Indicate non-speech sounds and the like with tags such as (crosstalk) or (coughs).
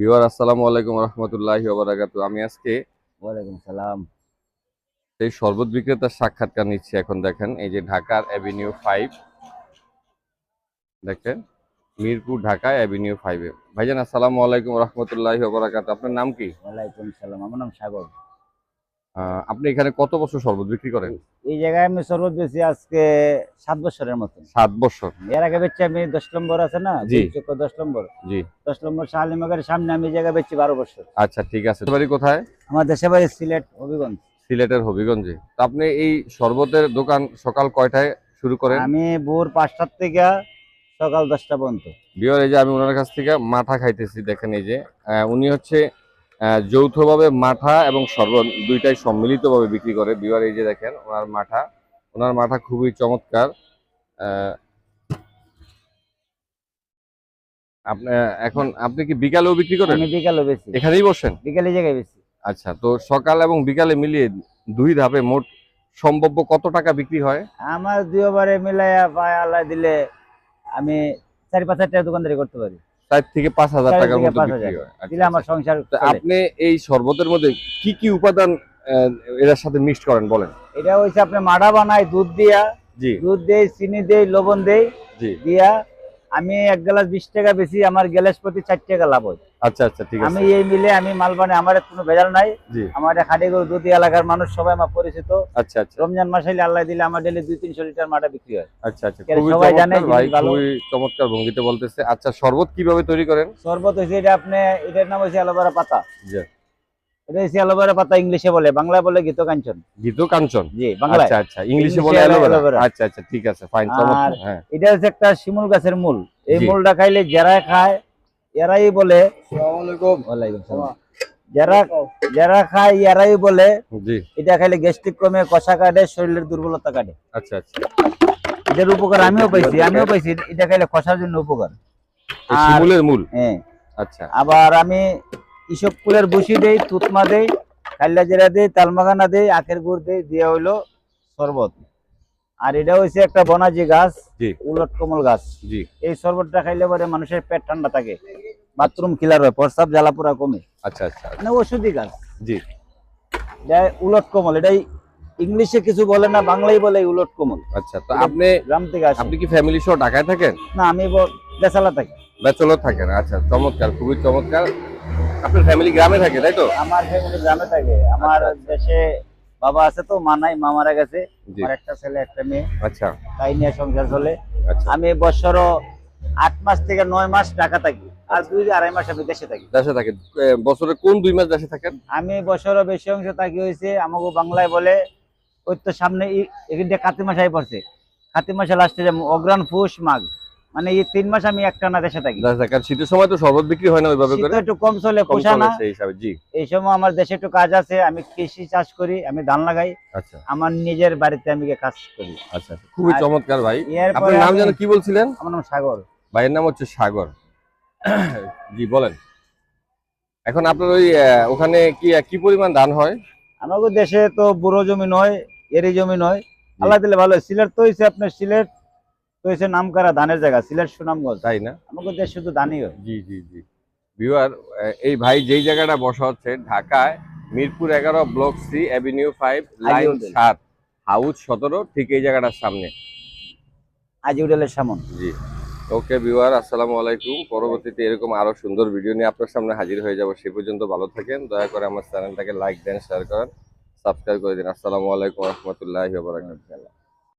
ভিওয়ার আসসালামু আলাইকুম রহমতুল্লাহি ওবরাকাতু আমি আজকে ওয়ালাইকুম সালাম। এই শরবত বিক্রেতার সাক্ষাৎকার নিচ্ছি এখন দেখেন এই যে ঢাকার অ্যাভিনিউ ফাইভ দেখেন মিরপুর ঢাকা অ্যাভিনিউ ফাইভে ভাইজান আসসালামু আলাইকুম রহমতুল্লাহি ওবরাকাতু আপনার নাম কি? ওয়ালাইকুম সালাম আমার নাম সাগর। আপনি এখানে কত বছর শরবত বিক্রি করেন? এই জায়গায় আমি শরবত বেশি আজকে সাত বছরের মতন। সাত বছর। এর আগে বেচছি আমি দশ নম্বর আছে না? দশ নম্বর। জি। দশ নম্বর শালিমাগের সামনে আমি এই জায়গায় বেচছি বারো বছর। আচ্ছা ঠিক আছে। বাড়ি কোথায়? আমার দেশে বাড়ি সিলেট হবিগঞ্জ। সিলেটের হবিগঞ্জে। তো আপনি এই শরবতের দোকান সকাল কয়টায় শুরু করেন? আমি ভোর পাঁচটার থেকে সকাল দশটা পর্যন্ত। বিয়ার এই যে আমি ওনার কাছ থেকে মাথা খাইতেছি দেখেন এই যে। উনি হচ্ছে যৌথভাবে মাঠা এবং সর্ব দুইটাই সম্মিলিতভাবে বিক্রি করে। বিবার এই যে দেখেন ওনার মাঠা। ওনার মাঠা খুবই চমৎকার। আপনি এখন আপনি কি বিকালেও বিক্রি করেন? আমি বিকালে বেশি এখানেই বসেন? বিকালে জায়গায় বেশি আচ্ছা তো সকাল এবং বিকালে মিলিয়ে দুই ধাপে মোট সম্ভাব্য কত টাকা বিক্রি হয়? আমার দুইবারে মিলাইয়া পায় আল্লাহ দিলে আমি চারি পাঁচ হাজার টাকা দোকানদারি করতে পারি। চার থেকে পাঁচ হাজার চার টাকার মতো হাজার। হয়। আচ্ছা, দিলে আমার সংসার আপনি এই শরবতের মধ্যে কি কি উপাদান এটার সাথে মিক্সড করেন বলেন? এটা হইছে আপনি মাড়া বানাই দুধ দিয়া। জি। দুধ দেয় চিনি দেই লবণ দেয় জি। দিয়া আমি এক গ্লাস বিশ টাকা বেশি আমার গ্যালাস প্রতি চার টাকা লাভ হয়। আচ্ছা আচ্ছা ঠিক আছে। আমি এই মিলে আমি মাল বানাই আমার কোনো ভেজাল নাই। আমার খাটি গরু দুধ এলাকার মানুষ সবাই আমার পরিচিত। আচ্ছা আচ্ছা। রমজান মাস আল্লাহ দিলে আমার ডেলি দুই তিনশো লিটার মাটা বিক্রি হয়। আচ্ছা আচ্ছা সবাই জানে খুবই চমৎকার ভঙ্গিতে বলতেছে। আচ্ছা শরবত কীভাবে তৈরি করেন? শরবত হয়েছে এটা আপনি এটার নাম হয়েছে অ্যালোভেরা পাতা। জি। এটা হচ্ছে অ্যালোভেরা পাতা ইংলিশে বলে বাংলায় বলে গীত কাঞ্চন গীত কাঞ্চন জি বাংলায়। আচ্ছা আচ্ছা ইংলিশে বলে অ্যালোভেরা। আচ্ছা আচ্ছা ঠিক আছে ফাইন চমৎকার হ্যাঁ। এটা হচ্ছে একটা শিমুল গাছের মূল। এই মূলটা খাইলে যারা খায় এরাই বলে ওয়ালাইকুম সালাম। যারা যারা খায় এরাই বলে। জি। এটা খাইলে গ্যাস্ট্রিক কমে কষা কাটে শরীরের দুর্বলতা কাটে। আচ্ছা আচ্ছা। এটার উপকার আমিও পাইছি আমিও পাইছি এটা খাইলে কষার জন্য উপকার। শিমুলের মূল? হ্যাঁ। আচ্ছা। আবার আমি ইসব ফুলের বুসি দেই তুতমা দেই কাল্লা জিরা দেই তালমাগানা দেই আখের গুড় দেই দিয়ে হইল শরবত। আর এটা হইছে একটা বনাজি গাছ উলট কমল গাছ। জি। এই শরবতটা খাইলে পরে মানুষের পেট ঠান্ডা থাকে বাথরুম খিলার হয় প্রস্রাব জ্বালা পোড়া কমে। আচ্ছা আচ্ছা মানে ওষুধি গাছ। জি। উলট কমল এটাই ইংলিশে কিছু বলে না বাংলাই বলে উলট কমল। আচ্ছা তো আপনি গ্রাম থেকে আসে। আপনি কি ফ্যামিলি সহ ঢাকায় থাকেন? না আমি ব- বেসালা থাকি। ব্যাচেলর থাকেন আচ্ছা চমৎকার খুবই চমৎকার। আপনার ফ্যামিলি গ্রামে থাকে তাই তো? আমার ফ্যামিলি গ্রামে থাকে। আমার আচ্ছা, দেশে বাবা আছে তো মা নাই মা মারা গেছে। আমার একটা ছেলে একটা মেয়ে। আচ্ছা। তাই নিয়ে সংসার চলে। আচ্ছা। আমি বছর আট মাস থেকে নয় মাস ঢাকা থাকি আর দুই আড়াই মাস আমি দেশে থাকি। দেশে থাকেন। বছরে কোন দুই মাস দেশে থাকেন? আমি বছর বেশি অংশ থাকি হয়েছে আমাকে বাংলায় বলে ওই তো সামনে এখানটা কাতি মাস আই পড়ছে। কাতি মাসে লাস্টে অগ্রাণ পুষ মাঘ। মানে এই তিন মাস আমি একটানা দেশে থাকি। থাকেন শীতের সময় তো শরবত বিক্রি হয় না ওইভাবে করে? একটু কম চলে পোষা না। জি। এই সময় আমার দেশে একটু কাজ আছে আমি কৃষি চাষ করি আমি ধান লাগাই। আচ্ছা। আমার নিজের বাড়িতে আমি কাজ করি। আচ্ছা আচ্ছা। খুবই চমৎকার ভাই। আপনার নাম যেন কি বলছিলেন? আমার নাম সাগর। ভাইয়ের নাম হচ্ছে সাগর। (coughs) জি বলেন। এখন আপনার ওই ওখানে কি কি পরিমাণ ধান হয়? আমাদের দেশে তো বুড়ো জমি নয় এরি জমি নয়। আল্লাহ দিলে ভালো। সিলেট তো হয়েছে আপনার সিলেট তো হয়েছে নাম করা ধানের জায়গা সিলেট সুনামগঞ্জ। তাই না? দেশ শুধু ধানই হয়। জি জি জি। ভিউয়ার এই ভাই যেই জায়গাটা বসা হচ্ছে ঢাকায় মিরপুর এগারো block C avenue five line সাত হাউস সতেরো ঠিক এই জায়গাটার সামনে। আজি উডেলের সামন। জি। ওকে ভিউয়ার আসসালামু আলাইকুম। পরবর্তীতে এরকম আরও সুন্দর ভিডিও নিয়ে আপনার সামনে হাজির হয়ে যাব। সে পর্যন্ত ভালো থাকেন। দয়া করে আমার চ্যানেলটাকে লাইক দেন শেয়ার করেন। সাবস্ক্রাইব করে দিন। আসসালামু আলাইকুম রহমতুল্লাহি